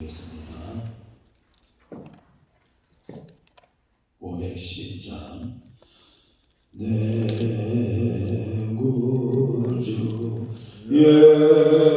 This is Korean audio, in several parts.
하겠습니다. 511장. 내 구주. 예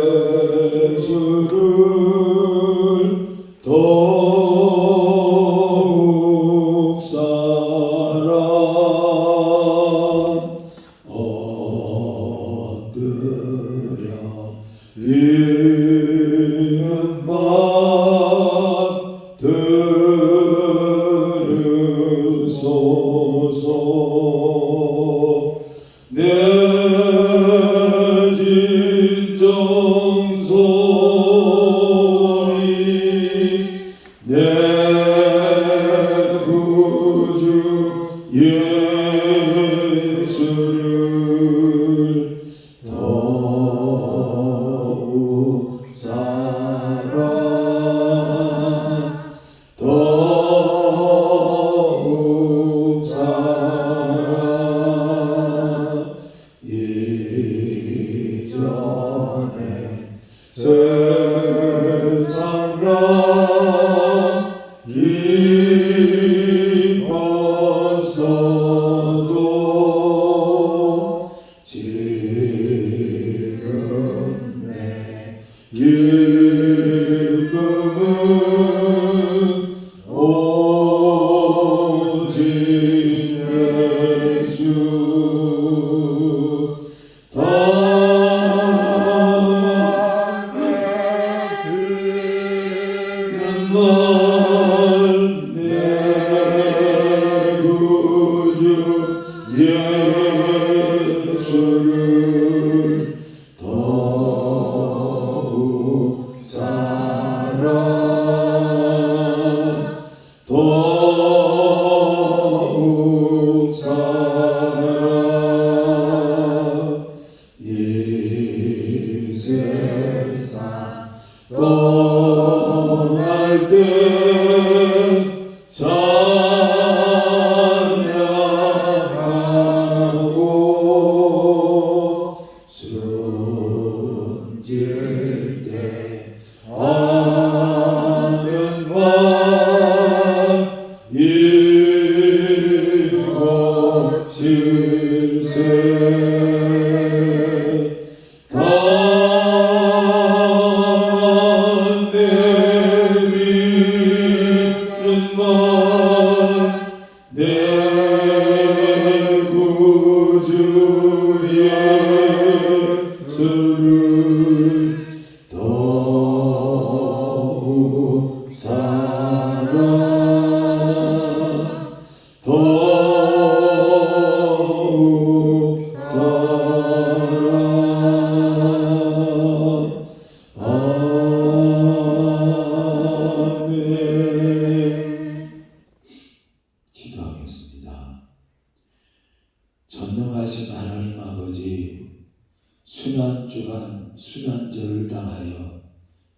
진정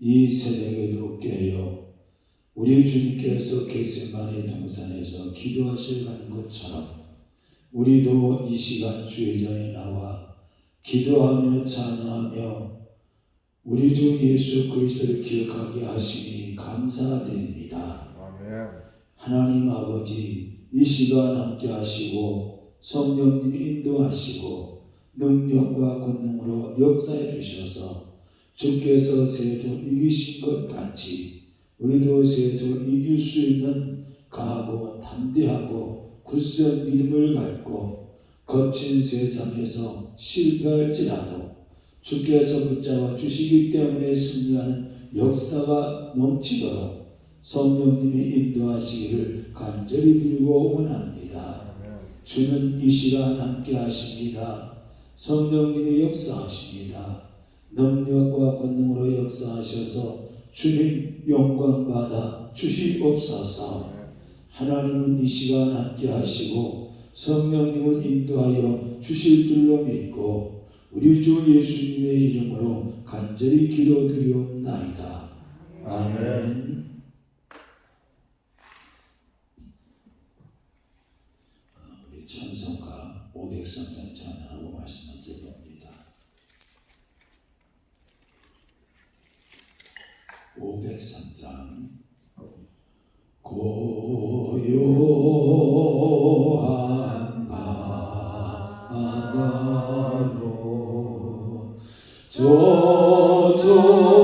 이 새벽에도 깨어 우리 주님께서 겟세만의 동산에서 기도하실 가는 것처럼 우리도 이 시간 주의 전에 나와 기도하며 찬양하며 우리 주 예수 그리스도를 기억하게 하시니 감사드립니다. 아멘. 하나님 아버지 이 시간 함께 하시고 성령님이 인도하시고 능력과 권능으로 역사해 주셔서 주께서 세상을 이기신 것 같이 우리도 세상을 이길 수 있는 강하고 담대하고 굳센 믿음을 갖고 거친 세상에서 실패할지라도 주께서 붙잡아 주시기 때문에 승리하는 역사가 넘치도록 성령님이 인도하시기를 간절히 빌고 원합니다. 주는 이 시간 함께 하십니다. 성령님이 역사하십니다. 능력과 권능으로 역사하셔서 주님 영광 받아 주시옵소서. 하나님은 이 시간 함께 하시고 성령님은 인도하여 주실 줄로 믿고 우리 주 예수님의 이름으로 간절히 기도드리옵나이다. 아멘. 우리 찬송가 503장 찬양하고 말씀을 드립니다. 503장. 고요한 바다로 조조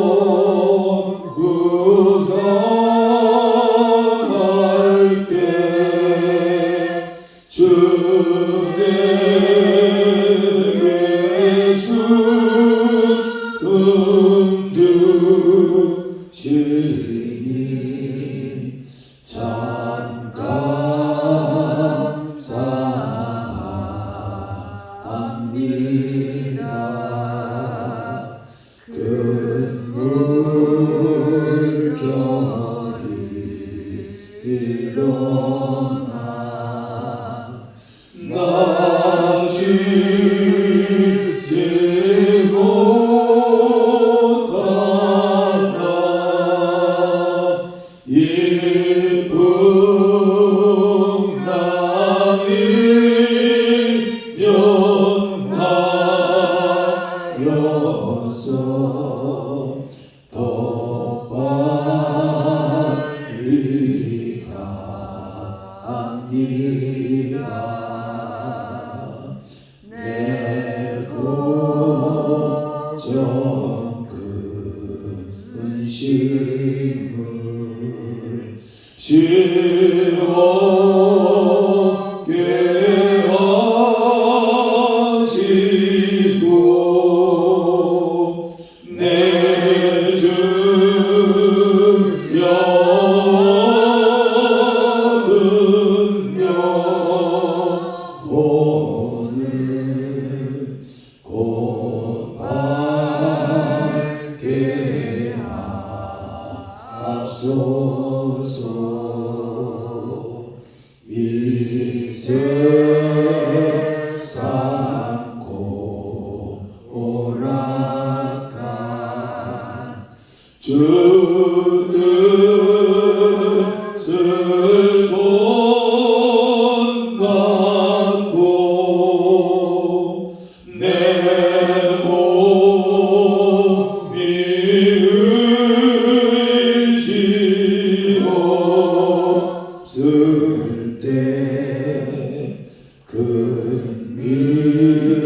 때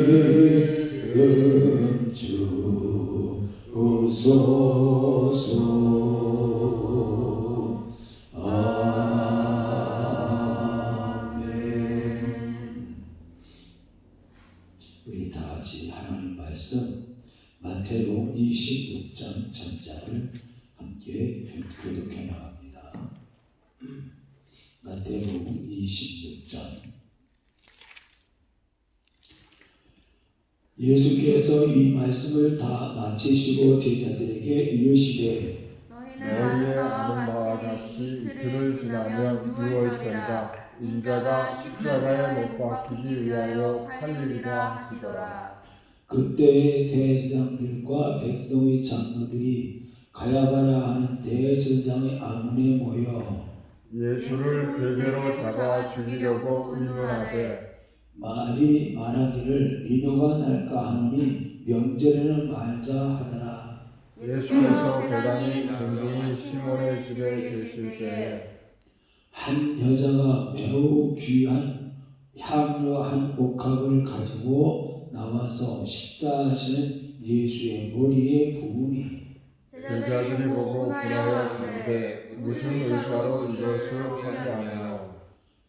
인자가 십자가에 못 박히기 위하여 팔리리라 하시더라. 그때의 대제사장들과 백성의 장로들이 가야바라 하는 대제사장의 아문에 모여 예수를 베개로 잡아 죽이려고 의논하되 말이 말하기를 민요가 날까 하노니 명절에는 말자 하더라 예수께서 배단이 능동이 시몬의 집에 계실 때에 한 여자가 매우 귀한 향료 한 옥합을 가지고 나와서 식사하시는 예수의 머리에 부으니 제자들이 보고 분하여 가는데 무슨 의사로 이것을 하며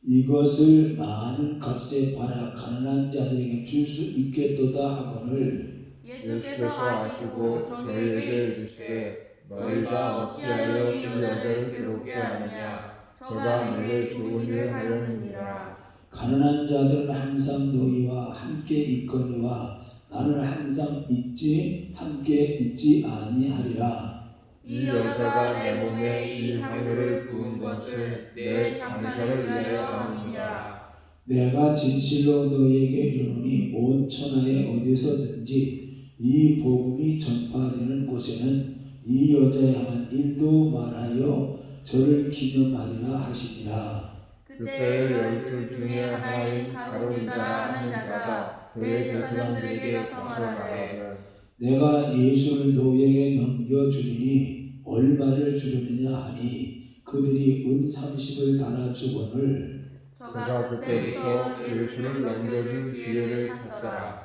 이것을 많은 값에 팔아 가난한 자들에게 줄 수 있겠도다 하거늘 예수께서 아시고 저희에게 이르시되 너희가 어찌하여 이 여자를 괴롭게 하느냐 저가 내게 좋은 일을 하였느니라. 가난한 자들은 항상 너희와 함께 있거니와 나는 항상 있지 함께 있지 아니하리라. 이 여자가 내 몸에 이 향유를 부은 것은 내 장사를 위하여 함이니라 내가 진실로 너희에게 이르노니 온 천하에 어디서든지 이 복음이 전파되는 곳에는 이 여자에 향한 일도 말하여 저를 기념하리라 하시니라. 그때 열두 중에 하나인 가룟유다라 하는 자가 대제사장들에게 가서 말하되 내가 예수를 너에게 넘겨주리니 얼마를 주려느냐 하니 그들이 은 삼십을 달아 주거늘 저가 그때부터 예수를 넘겨준 기회를 찾더라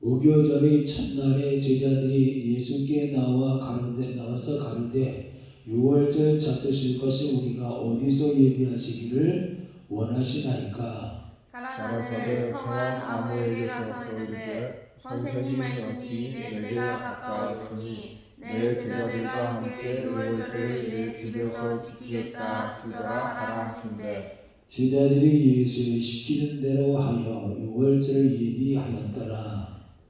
무교절의 첫날에 제자들이 예수께 나와 가는데 나와서 가는데 유월절 잡수실 것이 우리가 어디서 예비하시기를 원하시나이까? 가라사대 성한 아무에게라서 이르되 선생님 말씀이 내 때가 가까웠으니 내 제자들과 함께 유월절을 내 집에서 지키겠다 하시더라 하라 하신대. 제자들이 예수의 시키는 대로 하여 유월절을 예비하였더라.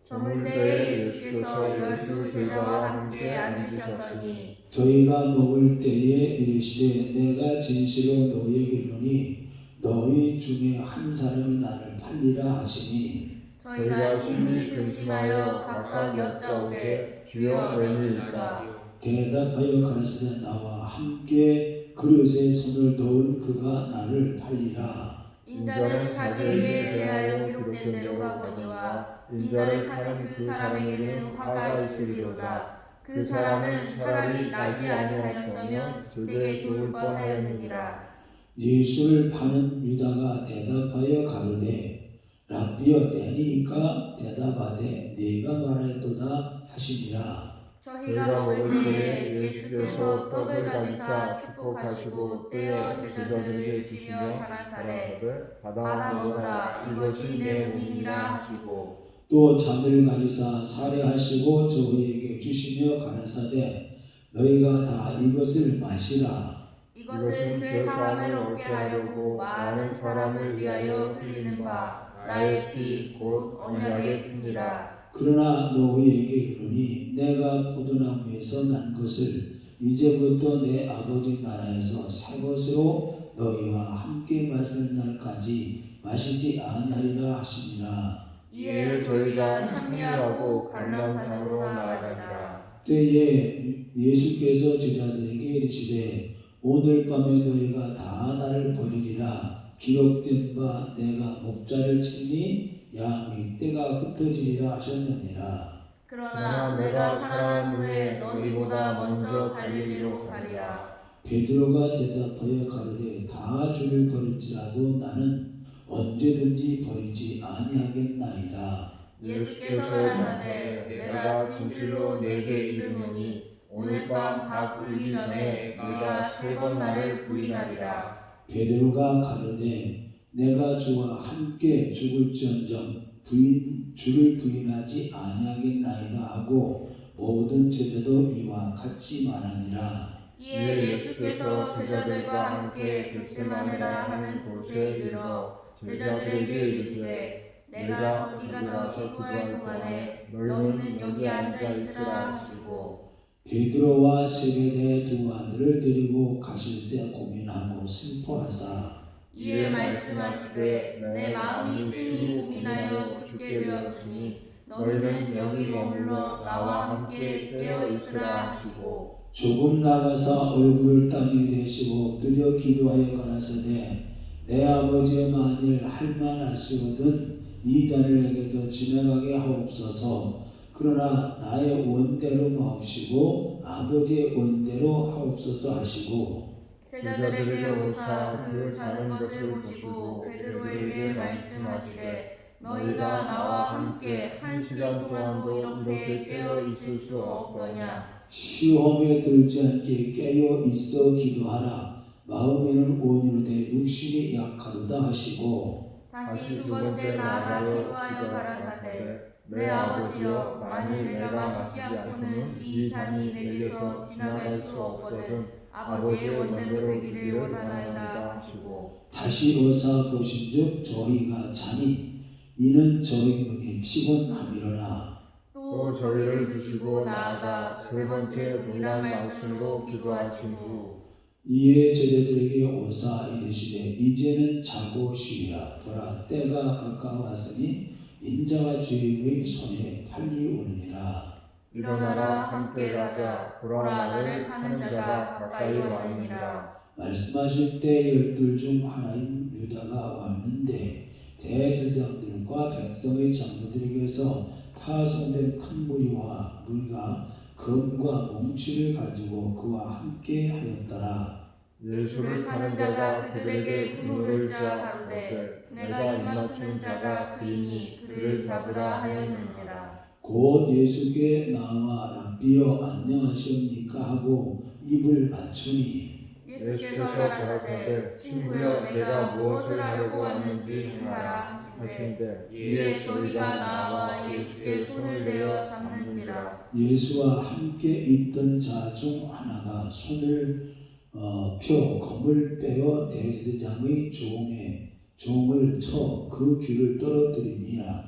저물 때에 예수께서 열두 제자와 함께 앉으셨더니 저희가 먹을 때에 이르시되 내가 진실로 너희에게 이르노니 너희 중에 한 사람이 나를 팔리라 하시니 저희가 심히 근심하여 각각 여짜오되 주여 웬이일까? 대답하여 가라사대 나와 함께 그릇에 손을 넣은 그가 나를 팔리라 인자는 자기에게 대하여 기록된 대로 가거니와 인자를 파는 그 사람에게는 화가 있으리로다. 그 사람은 차라리 나지 아니하였다면 제게 좋을 뻔하였느니라. 예수를 파는 유다가 대답하여 가로되 랍비여 내니까 대답하되 네가 말하였도다 하시니라 저희가 먹을 때에 예수께서 떡을 가지사 축복하시고 떼어 제자들에게 주시며 가라사대 받아 먹으라. 이것이 내 몸이니라 하시고. 또 잔을 가지사 살해하시고 저희에게 주시며 가라사대 너희가 다 이것을 마시라. 이것은 죄 사함을 얻게 하려고 많은 사람을 위하여 흘리는 바 나의 피 곧 언약의 피니라. 그러나 너희에게 이르니 내가 포도나무에서 난 것을 이제부터 내 아버지 나라에서 새 것으로 너희와 함께 마시는 날까지 마시지 아니하리라 하시니라 이에 저희가 찬미하고 갈망산으로 나아가니라. 때에 예수께서 제자들에게 이르시되 오늘 밤에 너희가 다 나를 버리리라 기록된 바 내가 목자를 치니 양의 때가 흩어지리라 하셨느니라 그러나 내가 살아난 후에 너희보다 먼저 갈릴리로 가리라. 베드로가 대답하여 가로되 다 주를 버릴지라도 나는 언제든지 버리지 아니하겠나이다 예수께서 가라사대 내가 진실로 내게 이르노니 오늘 밤다 꿀기 전에 네가 세 번 나를 부인하리라. 베드로가 가로되 내가 주와 함께 죽을지언정 부인 주를 부인하지 아니하겠나이다 하고 모든 제자도 이와 같이 말하니라. 이에 예수께서 제자들과 함께 겟세마네라 하는 곳에 이르러 제자들에게 이르시되 내가 저기 가서 기도할 동안에 너희는 여기 앉아 있으라 하시고. 베드로와 세베대의 두 아들을 데리고 가실새 고민하고 슬퍼하사 이에 말씀하시되 내 마음이 심히 고민하여 죽게 되었으니 너희는 여기 머물러 나와 함께 깨어 있으라 하시고. 조금 나가서 얼굴을 땅에 대시고 엎드려 기도하여 가라사대 내 아버지의 만일 할만하시거든 이 잔을 내게서 지나가게 하옵소서. 그러나 나의 원대로 마옵시고 아버지의 원대로 하옵소서 하시고 제자들에게 오사 그 작은 것을 보시고 베드로에게 말씀하시되 너희가 나와 함께 한 시간 동안도 이렇게 깨어 있을 수 없더냐? 시험에 들지 않게 깨어 있어 기도하라. 마음에는 온유로되 육신이 약하도다 하시고 다시 두 번째 나아가 기도하여 가라사대. 내 아버지여 만일 내가 마시지 않고는 이 잔이 내게서 지나갈 수 없거든 아버지의 원대로 되기를 원하나이다 하시고. 다시 어사 보신즉 저희가 자니 이는 저희 눈이 피곤함이로라. 또 저희를 두시고 나아가 세 번째 동일한 말씀으로 기도하신 후 이에 제자들에게 오사 이르시되 이제는 자고 쉬라. 보라 때가 가까웠으니 인자가 죄인의 손에 팔리 오느니라 일어나라 함께 가자. 보라 나를 파는 자가 가까이 왔느니라. 말씀하실 때 열둘 중 하나인 유다가 왔는데 대제사장들과 백성의 장로들에게서 파송된 큰 무리와 무리가 금과 몽치를 가지고 그와 함께 하였더라. 예수를 파는 자가 그들에게 그물을 짜 가로되 내가 입맞추는 자가 그이니 그를 잡으라 하였는지라 곧 예수께 나와 랍비여 안녕하시옵니까 하고 입을 맞추니 예수께서 가라사대 친구여 내가 무엇을 하려고 왔는지 행하라 하신대. 하신대. 이에 저희가 나와 예수께 손을 대어 잡는지라. 예수와 함께 있던 자 중 하나가 손을 어, 펴 검을 빼어 대제사장의 종에 종을 쳐 그 귀를 떨어뜨리니라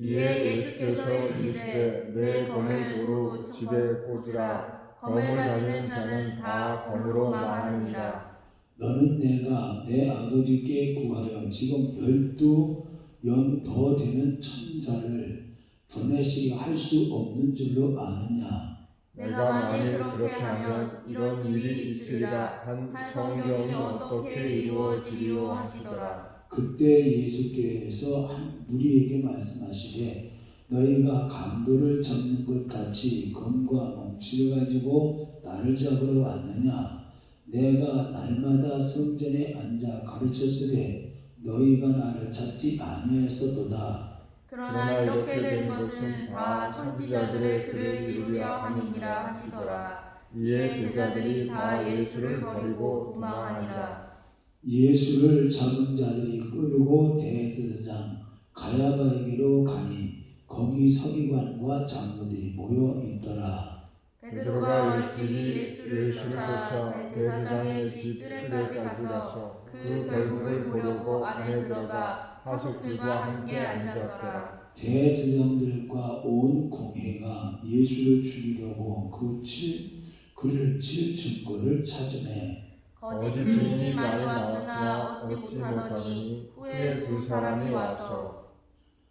이에 예수께서 이르시되 내 검을 도로 집에 꽂으라. 검을 가지는 자는 다 검으로 망하느니라. 너는 내가 내 아버지께 구하여 지금 열두 영더 되는 천사를 보내시게 할수 없는 줄로 아느냐? 내가 만일 그렇게 하면 이런 일이 있으리라. 한 성경이 어떻게 이루어지리요 하시더라 그때 예수께서 한 무리에게 말씀하시되 너희가 강도를 잡는 것 같이 검과 몽치를 가지고 나를 잡으러 왔느냐? 내가 날마다 성전에 앉아 가르쳤으되 너희가 나를 잡지 아니하였도다. 그러나 이렇게 된 것은 다 선지자들의 글을 이루려 함이니라. 하시더라. 이에 제자들이 다 예수를 버리고 도망하니라 예수를 잡은 자들이 끌고 대제사장 가야바에게로 가니 거기 서기관과 장로들이 모여 있더라. 베드로가 얼찍이 예수를 쫓아 대제사장의 집 뜰에까지 가서 그 결국을 보려고 안에 들어가 하숙들과 함께 앉았더라. 대제사장들과 온 공회가 예수를 죽이려고 그 칠, 그를 칠 증거를 찾으매 거짓 증인이 많이 왔으나 얻지 못하더니 후에 두 사람이 와서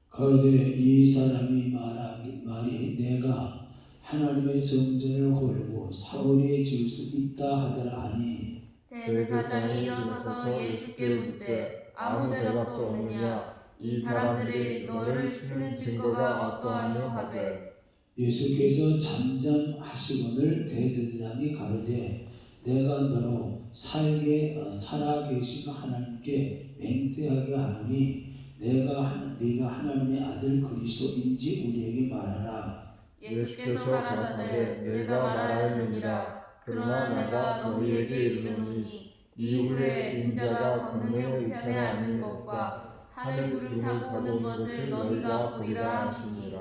가로되 이 사람이 말하기 말이 내가 하나님의 성전을 홀고 사울이 지을 수 있다 하더라 하니 대제사장이 일어서서 예수께 묻되 아무 대답도 없느냐? 이 사람들이 너를 치는 증거가 어떠하뇨? 하되 예수께서 잠잠하시거늘 대제사장이 가로되 내가 너로 살게 어, 살아 계신 하나님께 맹세하게 하노니 내가 한 네가 하나님의 아들 그리스도인지 우리에게 말하라. 예수께서 가라사대 내가 말하였느니라. 그러나 내가 너희에게 이르노니 이후에 인자가 권능의 우편에 앉은 것과 하늘 구름 타고 오는 것을 너희가 보리라 하시니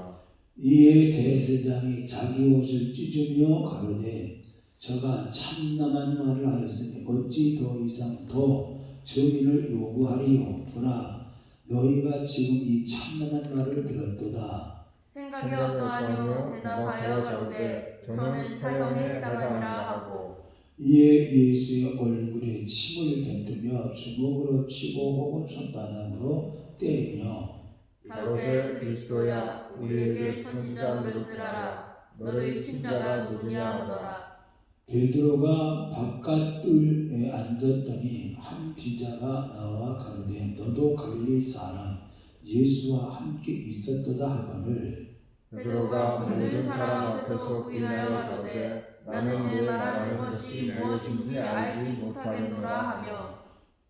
이에 대제사장이 자기 옷을 찢으며 가로되 저가 참남한 말을 하였으니 어찌 더 이상 더 증인을 요구하리요? 보라 너희가 지금 이 참남한 말을 들었도다. 생각이 어떠하뇨? 대답하여 가로되 저는 사형에 해당하니라 하고. 이에 예수의 얼굴에 침을 뱉으며 주먹으로 치고 혹은 손바닥으로 때리며 가로되 그리스도야 우리에게 선지자를 쓰라라. 너를 친 자가 누구냐 하더라 베드로가 바깥뜰에 앉았더니 한 비자가 나와 가로되 너도 갈릴리 사람 예수와 함께 있었도다 하거늘. 베드로가 모든 사람 앞에서 부인하여 가로되 나는 내 말하는 것이 무엇인지 알지 못하겠노라 하며.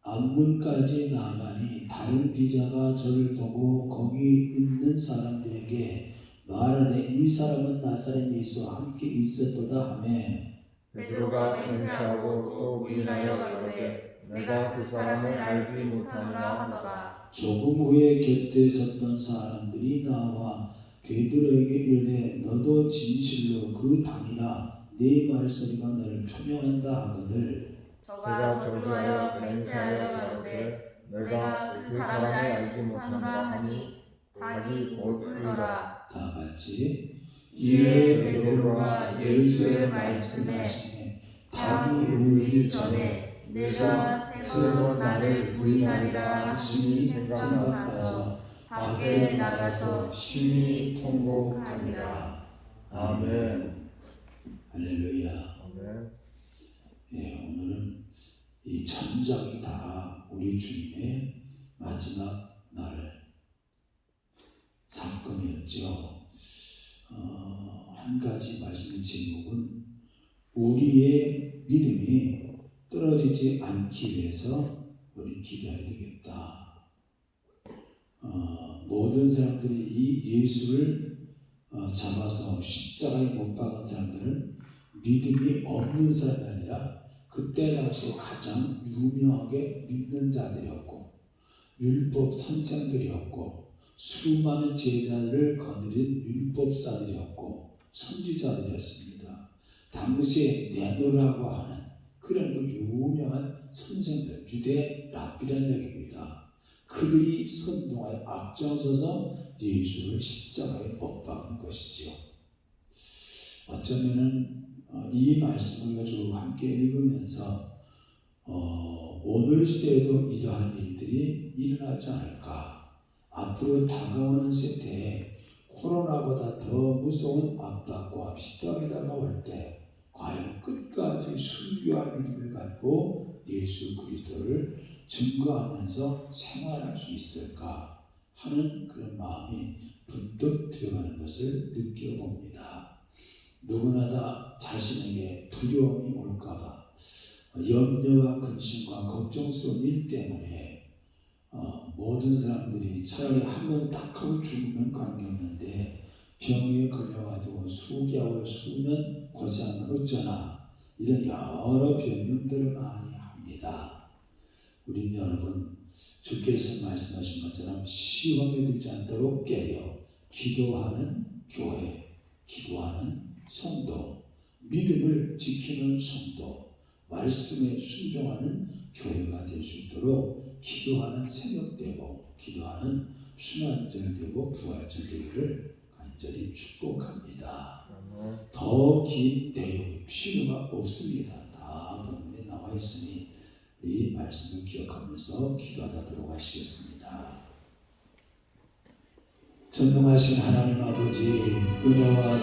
앞문까지 나가니 다른 비자가 저를 보고 거기 있는 사람들에게 말하되 이 사람은 나사렛 예수와 함께 있었도다 하매 베드로가 맹세하고 또 부인하여 가로되 내가 그 사람을 알지 못하노라 하더라. 조금 후에 곁에 섰던 사람들이 나와 베드로에게 이르되 너도 진실로 그 당이라. 네 말소리가 너를 표명한다 하거늘 저가 저주하여 맹세하여 가로되 내가 그 사람을 알지 못하노라 하니 닭이 곧 울더라 다 같이 이에 베드로가 예수의 말씀하시네 닭이 울기 전에 내가 세번 나를 부인하리라 하심이 생각나서 밖에 나가서 심히 통곡하니라. 아멘. 할렐루야. 아멘. 예, 오늘은 이 천장이 다 우리 주님의 마지막 날 사건이었죠. 어, 한 가지 말씀의 제목은 우리의 믿음이 떨어지지 않기 위해서 우리 기도해야 되겠다. 어, 모든 사람들이 이 예수를 어, 잡아서 십자가에 못 박은 사람들은 믿음이 없는 사람이 아니라 그때 당시에 가장 유명하게 믿는 자들이었고 율법 선생들이었고 수많은 제자들을 거느린 율법사들이었고 선지자들이었습니다. 당시에 네노라고 하는 그런 그 유명한 선생들 유대 랍비라는 얘기입니다. 그들이 선동하여 앞장서서 예수를 십자가에 못 박은 것이지요. 어쩌면은 어, 이 말씀을 가지고 함께 읽으면서 어, 오늘 시대에도 이러한 일들이 일어나지 않을까. 앞으로 다가오는 세대에 코로나보다 더 무서운 압박과 핍박이 다가올 때 과연 끝까지 순교한 믿음을 갖고 예수 그리스도를 증거하면서 생활할 수 있을까 하는 그런 마음이 분뚝 들어가는 것을 느껴봅니다. 누구나 다 자신에게 두려움이 올까봐 염려와 근심과 걱정스러운 일 때문에 어, 모든 사람들이 차라리 한 명 딱 하고 죽으면 관계없는데 병에 걸려가지고 수개월 수년 고생하면 어쩌나 이런 여러 변명들을 많이 합니다. 우리 여러분 주께서 말씀하신 것처럼 시험에 들지 않도록 깨어 기도하는 교회, 기도하는 성도, 믿음을 지키는 성도, 말씀에 순종하는 교회가 될 수 있도록 기도하는 새벽 되고 기도하는 순환절 되고 부활절 되기를 간절히 축복합니다. 더 긴 내용이 필요가 없습니다. 다 본문에 나와 있으니 이 말씀을 기억하면서 기도하도록 하시겠습니다. 전능하신 하나님 아버지 은혜와